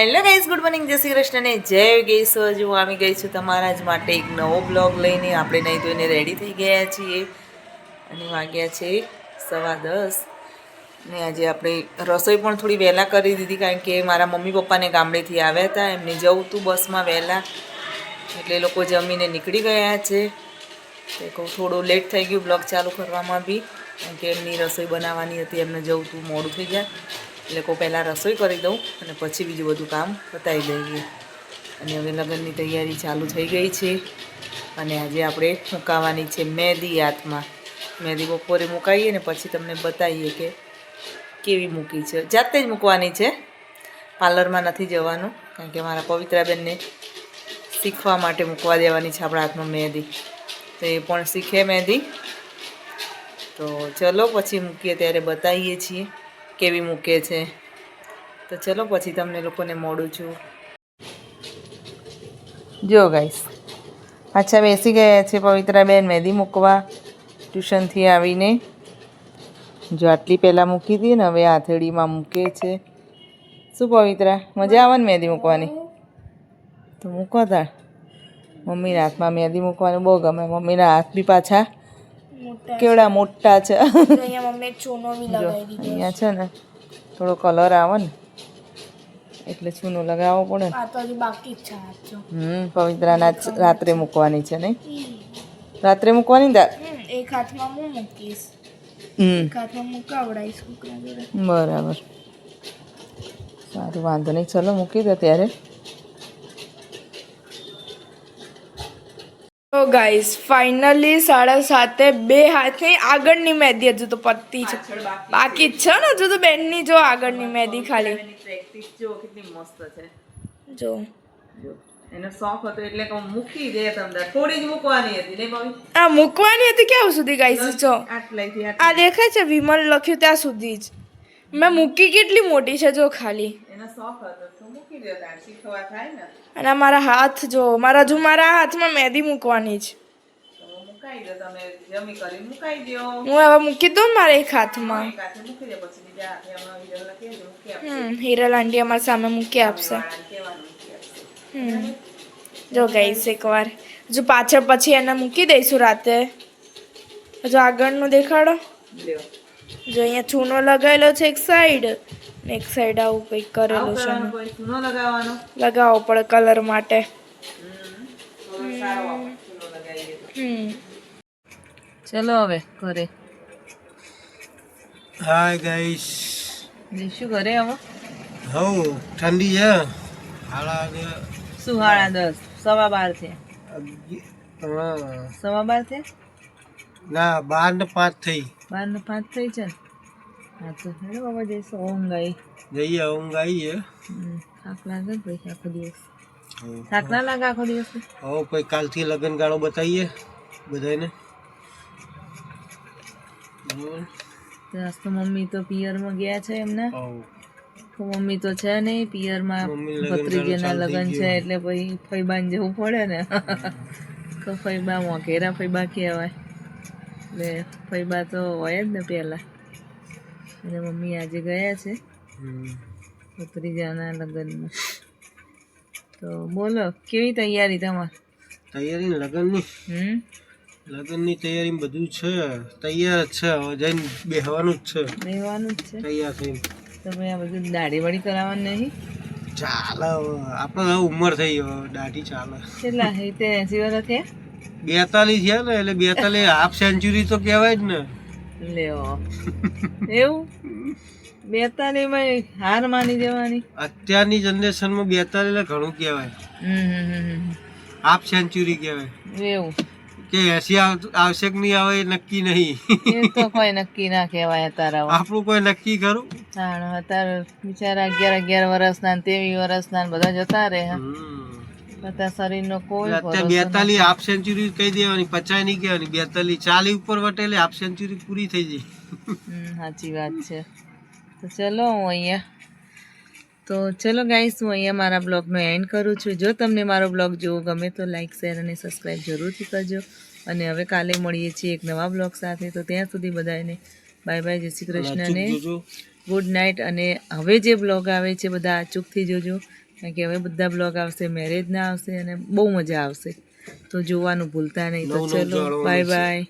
Hello guys good morning જય શ્રી કૃષ્ણ ને જય ગઈશ હજુ આવી ગઈ છું તમારા જ માટે એક નવો બ્લોગ લઈને. આપણે નહીં ધોઈને રેડી થઈ ગયા છીએ. અને વાગ્યા છે સવા દસ. ને આજે આપણે રસોઈ પણ થોડી વહેલા કરી દીધી, કારણ કે મારા મમ્મી પપ્પાને ગામડેથી આવ્યા હતા. એમને જવું હતું બસમાં વહેલા. એટલે લોકો જમીને નીકળી ગયા છે. તે કહું થોડું લેટ થઈ ગયું બ્લોગ ચાલુ કરવામાં બી, કારણ કે એમની રસોઈ બનાવવાની હતી. એમને જવું હતું મોડું થઈ જાય. એટલે કહું પહેલાં રસોઈ કરી દઉં અને પછી બીજું બધું કામ પતાવી દઈએ. અને હવે લગ્નની તૈયારી ચાલુ થઈ ગઈ છે અને આજે આપણે મૂકાવાની છે મહેંદી હાથમાં. મહેંદી બપોરે મુકાઈએ ને પછી તમને બતાવીએ કે કેવી મૂકી છે. જાતે જ મૂકવાની છે. પાર્લરમાં નથી જવાનું કારણ કે મારા પવિત્રાબેનને શીખવા માટે મૂકવા દેવાની છે આપણા હાથમાં મહેંદી. તો એ પણ શીખે મહેંદી. તો ચલો પછી મૂકીએ ત્યારે બતાવીએ છીએ. કેવી મૂકે છે? તો ચલો પછી તમને લોકોને મોડું છું. જો ગાઈસ પાછા બેસી ગયા છે પવિત્રાબેન, મહેંદી મૂકવા. ટ્યુશનથી આવીને જો આટલી પહેલાં મૂકી હતી ને, હવે આથેડીમાં મૂકે છે. શું પવિત્રા, મજા આવે ને મહેંદી મૂકવાની? તો મૂકો તાર મમ્મીના હાથમાં મહેંદી મૂકવાનું બહુ ગમે. મમ્મીના હાથ બી પાછા કેવડા મોટા છે. અહીંયા છે. ને થોડો કલર આવે ને એટલે ચૂનો લગાવવો પડે હમ પવિત્રાના જ રાત્રે મૂકવાની છે નહીં? રાત્રે મૂકવાની દા એક હાથમાં હું મૂકીશ. એક હાથમાં મુકાવડાવીશ બરાબર. સારું વાંધો નહીં. ચલો મૂકી દો ત્યારે. તો ગાઈસ ફાઇનલી સાડા સાતે બે હાથની આગળની મહેંદી હજુ તો પત્તી છે. બાકી જ છે ને હજુ તો બેનની જો આગળની મહેંદી ખાલી. પ્રેક્ટિસ જો કેટલી મસ્ત છે. જો. જો. એનો શોખ હતો એટલે કે મૂકી દે તમને થોડી જ મૂકવાની હતી. ને ભાઈ આ મૂકવાની હતી ક્યાં સુધી ગાઈસ જો. આટલાથી આ દેખાય છે વિમલ લખ્યું ત્યાં સુધી જ. મેં મૂકી કેટલી મોટી છે જો ખાલી. એનો શોખ હતો. અને મારા હાથ જો મારા હજુ મારા હાથમાં મહેંદી મૂકવાની દો. હું હવે મૂકી દઉં મારા એક હાથમાં. હમ હીરલ આંટી અમારા સામે મૂકી આપશે. હમ. જો ગઈશ એકવાર હજુ પાછળ પછી એને મૂકી દઈશું રાતે. હજુ આગળનું દેખાડો. જો અહીંયા ચૂનો લગાવેલો છે એક સાઈડ ને એક સાઈડ આવું કંઈક કરેલું છે લગાવવો પડે કલર માટે. ચલો હવે ઘરે. હાય ગાઈસ જઈશું ઘરે હવે હવ ઠંડી છે. હાળા શું સાડા દસ? સવા બાર છે. સવા બાર છે? ના બાર ને પાંચ થઈ. બાર ને પાંચ થઈ છે ને હા તો હેડો બાબા જઈશું ઊંઘ આવી. જઈએ ઊંઘ આવી થાક લાગે ને પછી આખો દિવસ. થાક ના લાગે આખો દિવસ? હો કોઈ કાલથી લગ્ન ગાળો બતાવીએ બધાને. આજ તો મમ્મી તો પિયરમાં ગયા છે એમને. તો મમ્મી તો છે નહીં પિયરમાં. ભત્રીજીના લગ્ન છે એટલે પછી ફૈબાને જવું પડે ને. તો ફૈબા મોઘેરા ફૈબા કહેવાય. એટલે બા તો હોય જ ને પહેલાં. અને મમ્મી આજે ગયા છે. ભત્રીજાના લગ્નમાં. તો બોલો કેવી તૈયારી તમારે? તૈયારી લગ્નની? હમ. લગ્નની તૈયારી બધું છે. તૈયાર છે. હવે જઈને બેહવાનું જ છે. બેહવાનું જ છે? તૈયાર થઈને. તમે આ બધું દાઢી વાળી કરાવવાનું નહીં? ચાલે આપણે ઉંમર થઈ ગયો દાઢી ચાલે. કેટલા? રીતે એસી વર્ષ થયા? બેતાલીસ છે ને એટલે બેતાલીસ હાફ સેન્ચુરી તો કહેવાય જ ને. લેવો એવું? બેતાલીમાં હાર માની દેવાની? અત્યારની જનરેશનમાં બેતાલીસ એટલે ઘણું કહેવાય. હાફ સેન્ચુરી કહેવાય. એવું. કે એસી આવ- આવશે કે નહીં આવે નક્કી નહીં. એ તો કોઈ નક્કી ના કહેવાય અત્યારે આપણું કોઈ નક્કી ખરું? તાણ અત્યારે બિચારા અગિયાર અગિયાર વર્ષના તેવી વર્ષના બધા જતા રહે. શરીરનો કોઈ અત્યારે ભરોસો હાફ સેન્ચુરી કહી દેવાની પચાય નહીં કહેવાની બેતાલી ચાલી ઉપર વટેલે હાફ સેન્ચુરી પૂરી થઈ જાય સાચી વાત છે. તો ચલો હું અહીંયા તો ચલો ગાઈસ હું અહીંયા મારા બ્લોગનો એન્ડ કરું છું. જો તમને મારો બ્લોગ જોવો ગમે તો લાઈક શેર અને સબસ્ક્રાઈબ જરૂરથી કરજો. અને હવે કાલે મળીએ છીએ એક નવા બ્લોગ સાથે. તો ત્યાં સુધી બધાને બાય બાય જય શ્રી કૃષ્ણ અને ગુડ નાઇટ અને હવે જે બ્લોગ આવે છે બધા અચૂકથી જોજો. કે હવે બધા બ્લોગ આવશે મેરેજ ના આવશે અને બહુ મજા આવશે. તો જોવાનું ભૂલતા નહીં. તો ચલો બાય બાય